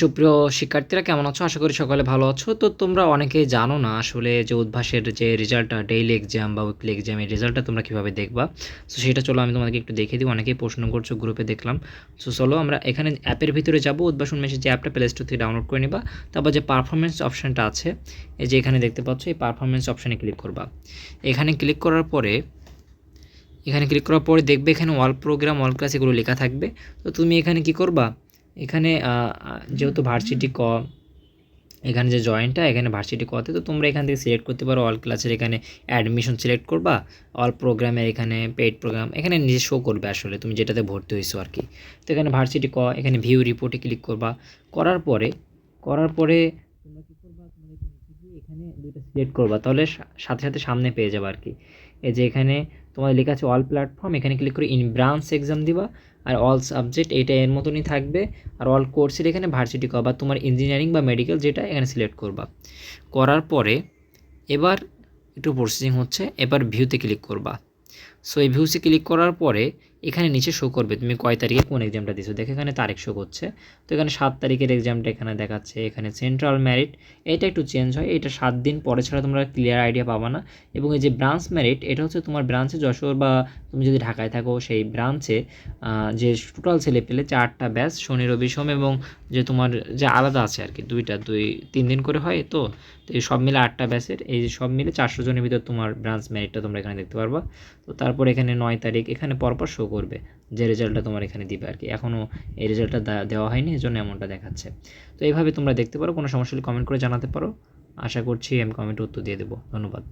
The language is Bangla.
সুপ্রিয় শিক্ষার্থীরা, কেমন আছো? আশা করি সকালে ভালো আছো। তো তোমরা অনেকেই জানো না আসলে যে উদ্ভাসের যে রেজাল্টটা ডেইলি এক্সাম বা উইকলি এক্সামের রেজাল্টটা তোমরা কীভাবে দেখবা? সো সেটা চলো আমি তোমাদেরকে একটু দেখিয়ে দিই। অনেকেই প্রশ্ন করছ গ্রুপে দেখলাম। সো চলো আমরা এখানে অ্যাপের ভিতরে যাব। উদ্ভাসন মেশিন যে অ্যাপটা প্লে স্টোর থেকে ডাউনলোড করে নিবা। তারপর যে পারফরমেন্স অপশানটা আছে, এই যে এখানে দেখতে পাচ্ছ, এই পারফরমেন্স অপশানে ক্লিক করবা। এখানে ক্লিক করার পরে, এখানে ক্লিক করার পরে দেখবে এখানে অল প্রোগ্রাম অল ক্লাস এগুলো লেখা থাকবে। তো তুমি এখানে কি করবা? এখানে যেহেতু ভার্সিটি ক, এখানে যে জয়েন্টটা এখানে ভার্সিটি কতে তো তোমরা এখান থেকে সিলেক্ট করতে পারো অল ক্লাসের এখানে অ্যাডমিশন সিলেক্ট করবা অল প্রোগ্রামের এখানে পেইড প্রোগ্রাম এখানে নিজে শো করবে আসলে, তুমি যেটাতে ভর্তি হয়েছো আর কি। তো এখানে ভার্সিটি ক, এখানে ভিউ রিপোর্টে ক্লিক করবা, করার পরে করার পরে তোমরা কী করবা তোমরা এখানে দুইটা সিলেক্ট করবা, তাহলে সাথে সাথে সামনে পেয়ে যাবে আর কি এই যে এখানে তোমার লেখা আছে অল প্ল্যাটফর্ম এখানে ক্লিক করে ইন ব্রাঞ্চ এক্সাম দিবা, আর অল সাবজেক্ট এটা এর মতনই থাকবে, আর অল কোর্সের এখানে ভার্সিটি বা তোমার ইঞ্জিনিয়ারিং বা মেডিকেল যেটা এখানে সিলেক্ট করবা। করার পরে এবার একটু প্রসেসিং হচ্ছে, এবার ভিউতে ক্লিক করবা। সো এই ভিউসে ক্লিক করার পরে এখানে নিচে শো করবে। তুমি কয় তারিখে কোন এক্সামটা দিছো? দেখো, এখানে তারিখ শো করছে। তো এখানে সাত তারিখের এক্সামটা এখানে দেখাচ্ছে। এখানে সেন্ট্রাল ম্যারিট এটা একটু চেঞ্জ হয়। এটা সাত দিন পরে ছাড়া তোমরা ক্লিয়ার আইডিয়া পাবা না। এবং এই যে ব্রাঞ্চ ম্যারিট এটা হচ্ছে তোমার ব্রাঞ্চে যশোর বা তুমি যদি ঢাকায় থাকো, সেই ব্রাঞ্চে যে টোটাল ছেলে পেলে চারটা ব্যাচ শনি, রবি, সোম এবং যে তোমার যে আলাদা আছে আর কি, দুইটা, দুই, তিন দিন করে হয় তো। তো এই সব মিলে আটটা ব্যাচের এই সব মিলে চারশো জনের ভিতর তোমার ব্রাঞ্চ ম্যারিটটা তোমরা এখানে দেখতে পারবা। তো তারপর এখানে নয় তারিখ, এখানে পরপর শো করবে। যে রেজাল্টটা তোমার এখানে দিবে আর কি। এখনও এই রেজাল্টটা দেওয়া হয়নি এই জন্য এমনটা দেখাচ্ছে। তো এইভাবে তোমরা দেখতে পারো, কোনো সমস্যা হলে কমেন্ট করে জানাতে পারো। আশা করছি আমি কমেন্টে উত্তর দিয়ে দেবো। ধন্যবাদ।